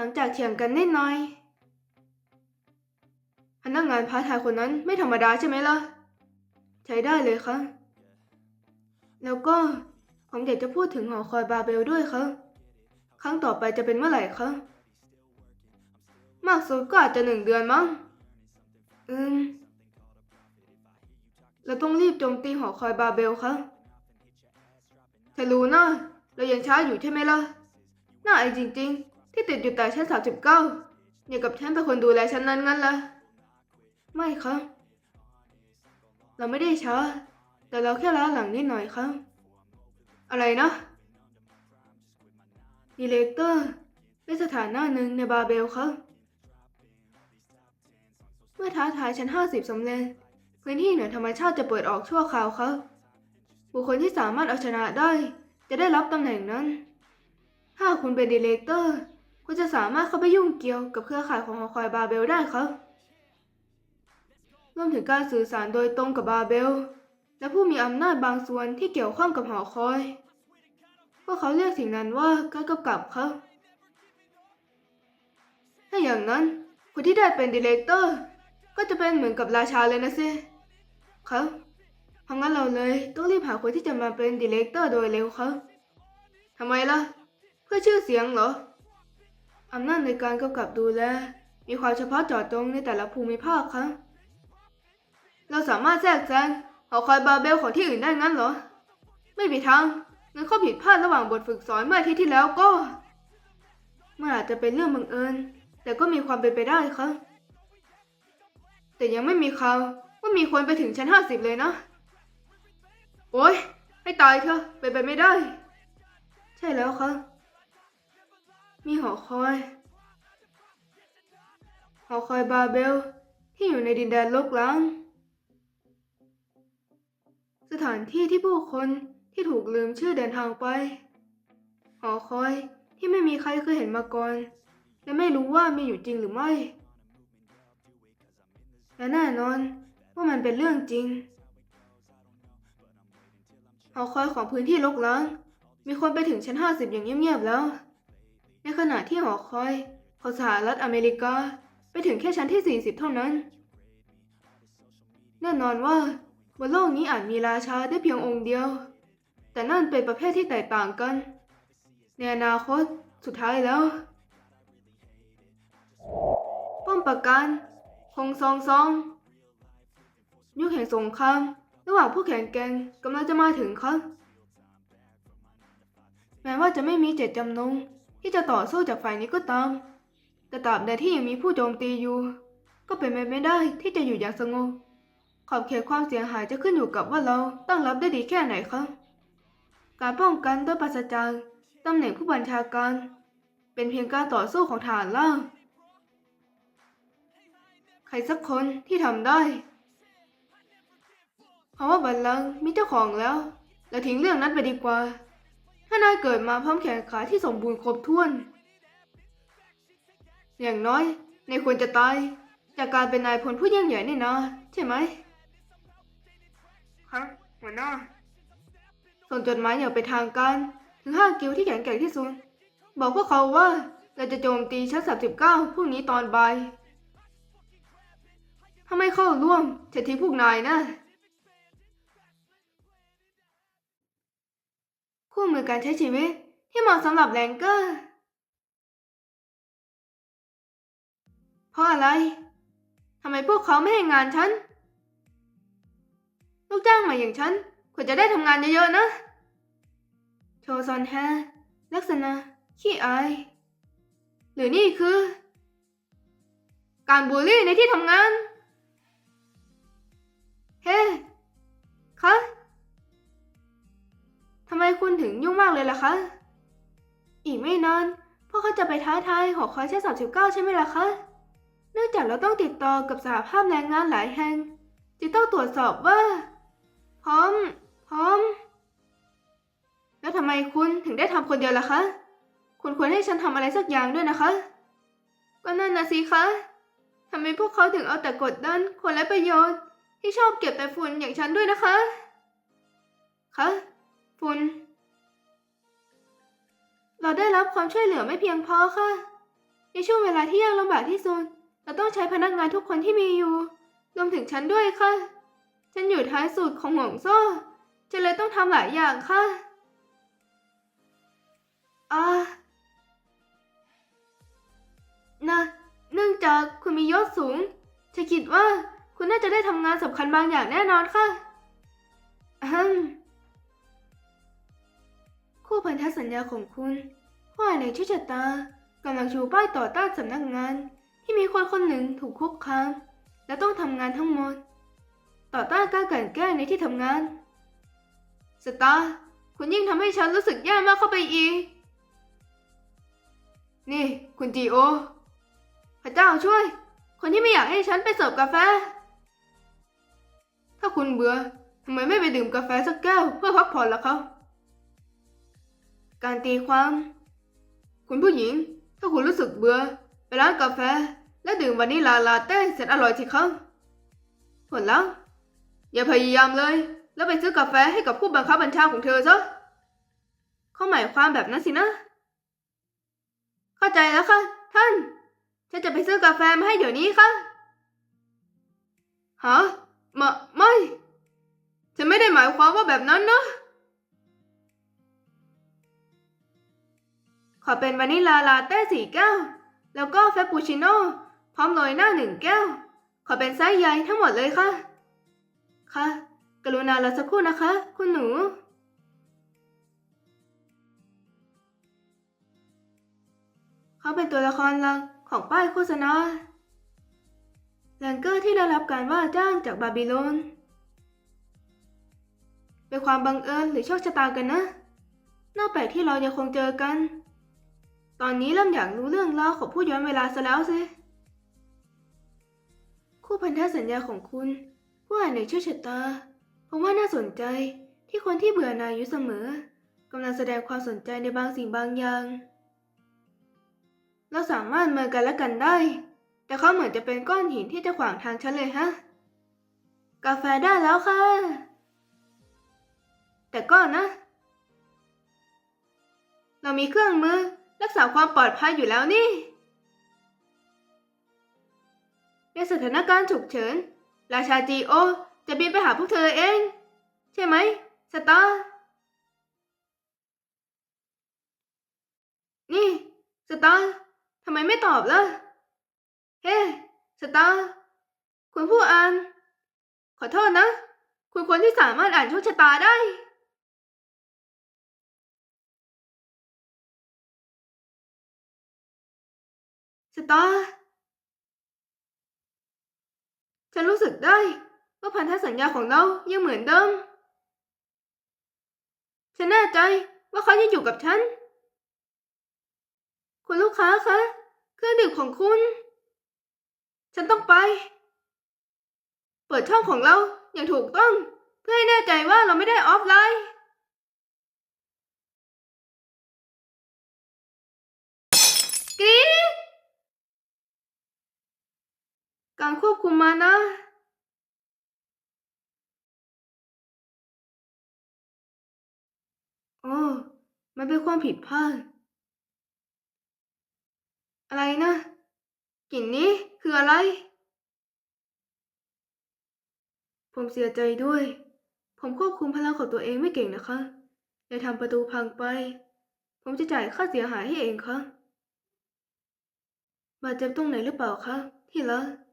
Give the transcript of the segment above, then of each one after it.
หลังจากเถียงกันนิดหน่อย พนักงานพาร์ทไทยคนนั้นไม่ธรรมดาใช่ไหมล่ะ ใช้ได้เลยค่ะ แล้วก็ผมอยากจะพูดถึงหอคอยบาเบลด้วยค่ะ ครั้งต่อไปจะเป็นเมื่อไหร่คะมากสุดก็อาจจะหนึ่งเดือนมั้ง อืม เราต้องรีบโจมตีหอคอยบาเบลค่ะเธอรู้นะ เรายังช้าอยู่ใช่ไหมล่ะ น่าไอายจริง ๆ ที่ติดอยู่แต่ชั้นสามสิบเก้าอย่างกับฉันเป็นคนดูแลชั้นนั้นงั้นล่ะไม่ค่ะเราไม่ได้ช้า แต่เราแค่ล้าหลังนิดหน่อยค่ะอะไรนะดีเลกเตอร์เป็นสถานะหนึ่งในบาเบลค่ะเมื่อท้าทายชั้น50สำเร็จพื้นที่เหนือธรรมชาติจะเปิดออกชั่วคราวครับ บุคคลที่สามารถเอาชนะได้ จะได้รับตำแหน่งนั้น ถ้าคุณเป็นดีเลกเตอร์ คุณจะสามารถเข้าไปยุ่งเกี่ยวกับเครือข่ายของหอคอยบาเบลได้ครับรวมถึงการสื่อสารโดยตรงกับบาเบล และผู้มีอำนาจบางส่วนที่เกี่ยวข้องกับหอคอยพวกเขาเรียกสิ่งนั้นว่าการกำกับครับถ้าอย่างนั้นคนที่ได้เป็นดีเลกเตอร์ ก็จะเป็นเหมือนกับราชาเลยนะสิครับเพราะงั้นเราเลยต้องรีบหาคนที่จะมาเป็นดีเลกเตอร์โดยเร็วครับทำไมล่ะ เพื่อชื่อเสียงเหรอ อำนาจในการกำกับดูแล มีความเฉพาะเจาะจงในแต่ละภูมิภาคครับเราสามารถแทรกแซงหอคอยบาเบลของที่อื่นได้งั้นเหรอ ไม่มีทางงั้นข้อผิดพลาดระหว่างบทฝึกสอนเมื่ออาทิตย์ที่แล้วก็มันอาจจะเป็นเรื่องบังเอิญ แต่ก็มีความเป็นไปได้ครับแต่ยังไม่มีข่าวว่ามีคนไปถึงชั้นห้าสิบเลยนะ โอ้ยให้ตายเถอะไปนไปไม่ได้ ใช่แล้วครับ มีหอคอย หอคอยบาเบลที่อยู่ในดินแดนโลกล้าง สถานที่ที่ผู้คนที่ถูกลืมชื่อเดินทางไป หอคอยที่ไม่มีใครเคยเห็นมาก่อน และไม่รู้ว่ามีอยู่จริงหรือไม่ และแน่นอนว่ามันเป็นเรื่องจริง หอคอยของพื้นที่ลกล้าง มีคนไปถึงชั้น 50 อย่างเงียบๆแล้ว ในขณะที่หอคอยของสหรัฐอเมริกาไปถึงแค่ชั้นที่ 40 เท่านั้น แน่นอนว่าบนโลกนี้อาจมีราชาได้เพียงองค์เดียว แต่นั่นเป็นประเภทที่แตกต่างกัน ในอนาคตสุดท้ายแล้ว ป้อมปราการคงซองซอง ยุคแห่งสงครามระหว่างผู้แข่งแก่งกำลังจะมาถึงครับ แม้ว่าจะไม่มีเจตจำนง ที่จะต่อสู้จากฝ่ายนี้ก็ตาม แต่ตราบใดที่ยังมีผู้โจมตีอยู่ ก็เป็นไปไม่ได้ที่จะอยู่อย่างสงบขอบเขตความเสียหายจะขึ้นอยู่กับว่าเราตั้งรับได้ดีแค่ไหนครับการป้องกันด้วยปราศจากตำแหน่งผู้บัญชาการ เป็นเพียงการต่อสู้ของฐานล่าใครสักคนที่ทำได้เพราะว่าบัลลังก์มีเจ้าของแล้ว เราทิ้งเรื่องนั้นไปดีกว่า ถ้านายเกิดมาพร้อมแขนขาที่สมบูรณ์ครบถ้วน อย่างน้อยนายควรจะตาย จากการเป็นนายพลผู้ยิ่งใหญ่นี่นะใช่ไหมครับหัวหน้าส่งจดหมายอย่างเป็นทางการ ถึงห้ากิลด์ที่แข็งแกร่งที่สุด บอกพวกเขาว่าเราจะโจมตีชั้น39พรุ่งนี้ตอนบ่ายถ้าไม่เข้าร่วมจะทิ้งพวกนายนะ คู่มือการใช้ชีวิตที่เหมาะสำหรับแรงเกอร์ เพราะอะไร ทำไมพวกเขาไม่ให้งานฉัน ลูกจ้างใหม่อย่างฉันควรจะได้ทำงานเยอะๆนะ โชซอนแฮลักษณะ ขี้อาย หรือนี่คือ การบูลลี่ในที่ทำงาน เฮ้คะ ทำไมคุณถึงยุ่งมากเลยล่ะคะ อีกไม่นานพวกเขาจะไปท้าทายหอคอยชั้นสามสิบเก้าใช่ไหมล่ะคะ เนื่องจากเราต้องติดต่อกับสหภาพแรงงานหลายแห่งจึงต้องตรวจสอบว่า พร้อม พร้อม แล้วทำไมคุณถึงได้ทำคนเดียวล่ะคะ คุณควรให้ฉันทำอะไรสักอย่างด้วยนะคะ ก็นั่นนะสิคะทำไมพวกเขาถึงเอาแต่กดดันคนไร้ประโยชน์ ที่ชอบเก็บแต่ฝุ่นอย่างฉันด้วยนะคะ คะ ฝุ่นเราได้รับความช่วยเหลือไม่เพียงพอค่ะ ในช่วงเวลาที่ยากลำบากที่สุด เราต้องใช้พนักงานทุกคนที่มีอยู่ รวมถึงฉันด้วยค่ะ ฉันอยู่ท้ายสุดของห่วงโซ่ ฉันเลยต้องทำหลายอย่างค่ะอ่านะเนื่องจากคุณมียศสูง ฉันคิดว่าคุณน่าจะได้ทำงานสำคัญบางอย่างแน่นอนค่ะอะฮึม คู่พันธสัญญาของคุณว่าในชื่อชะตากำลังชูป้ายต่อต้านสำนักงาน ที่มีคนคนหนึ่งถูกคุกคามและต้องทำงานทั้งหมด ต่อต้านการกลั่นแกล้งในที่ทำงาน สตาร์คุณยิ่งทำให้ฉันรู้สึกแย่มากเข้าไปอีก นี่ คุณจีโอ พระเจ้าช่วย คนที่ไม่อยากให้ฉันไปเสิร์ฟกาแฟ ถ้าคุณเบื่อทำไมไม่ไปดื่มกาแฟสักแก้วเพื่อพักผ่อนล่ะครับ การตีความ คุณผู้หญิง ถ้าคุณรู้สึกเบื่อไปร้านกาแฟ และดื่มวานิลลาลาเต้แสนอร่อยสิครับผลแล้ว อย่าพยายามเลย แล้วไปซื้อกาแฟให้กับผู้บังคับบัญชาของเธอซะเขาหมายความแบบนั้นสินะ เข้าใจแล้วค่ะ ท่าน ฉันจะไปซื้อกาแฟมาให้เดี๋ยวนี้ค่ะฮะมาไม่ ฉันไม่ได้หมายความว่าแบบนั้นนะ อเป็นวานิลาลาเต้สี่แก้ว แล้วก็เฟปปูชิโน่พร้อมโรยหน้าหนึ่งแก้ว ขอเป็นไซส์ใหญ่ทั้งหมดเลยค่ะ ค่ะ กรุณารอสักครู่นะคะ คุณหนู เขาเป็นตัวละครหลักของป้ายโฆษณาแลงเกอร์ที่ได้รับการว่าจ้างจากบาบิโลน เป็นความบังเอิญหรือโชคชะตากันนะ น่าแปลกที่เรายังคงเจอกัน ตอนนี้เริ่มอยากรู้เรื่องราวของผู้ย้อนเวลาซะแล้วสิคู่พันธสัญญาของคุณ ผู้อ่านในชื่อชะตาผมว่าน่าสนใจที่คนที่เบื่อนายอยู่เสมอกำลังแสดงความสนใจในบางสิ่งบางอย่าง เราสามารถมือกันและกันได้ แต่เขาเหมือนจะเป็นก้อนหินที่จะขวางทางฉันเลยฮะ กาแฟได้แล้วค่ะ แต่ก็นะ เรามีเครื่องมือ รักษาความปลอดภัยอยู่แล้วนี่ ในสถานการณ์ฉุกเฉิน ราชาจีโอจะบินไปหาพวกเธอเอง ใช่ไหม สตาร์ นี่ สตาร์ทำไมไม่ตอบล่ะ เฮ้ สตาร์ คุณผู้อ่าน ขอโทษนะ คุณคนที่สามารถอ่านโชคชะตาได้ สตาร์ฉันรู้สึกได้ว่าพันธสัญญาของเรายังเหมือนเดิม ฉันแน่ใจว่าเขายังอยู่กับฉัน คุณลูกค้าคะ เครื่องดื่มของคุณ ฉันต้องไป เปิดช่องของเราอย่างถูกต้อง เพื่อให้แน่ใจว่าเราไม่ได้ออฟไลน์กรี๊ด การควบคุมมานะโอ้มันเป็นความผิดพลาด อะไรนะกลิ่นนี้คืออะไร ผมเสียใจด้วย ผมควบคุมพลังของตัวเองไม่เก่งนะคะเลยทำประตูพังไป ผมจะจ่ายค่าเสียหายให้เองค่ะบาดเจ็บตรงไหนหรือเปล่าคะที่รัก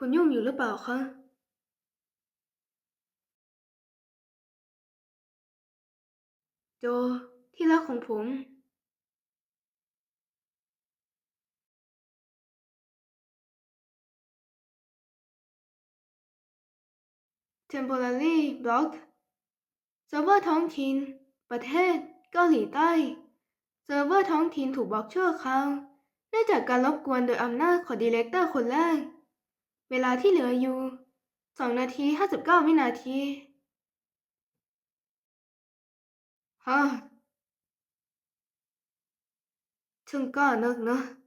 คุณยุ่งอยู่หรือเปล่าคะโจที่รักของผม temporary block เซิร์ฟเวอร์ท้องถิ่น ประเทศ เกาหลีใต้ เซิร์ฟเวอร์ท้องถิ่นถูกบล็อกชั่วคราว เนื่องจากการรบกวนโดยอำนาจของดีเลกเตอร์คนแรก เวลาที่เหลืออยู่สองนาทีห้าสิบเก้าวินาทีฮะช่างกล้านักเนะ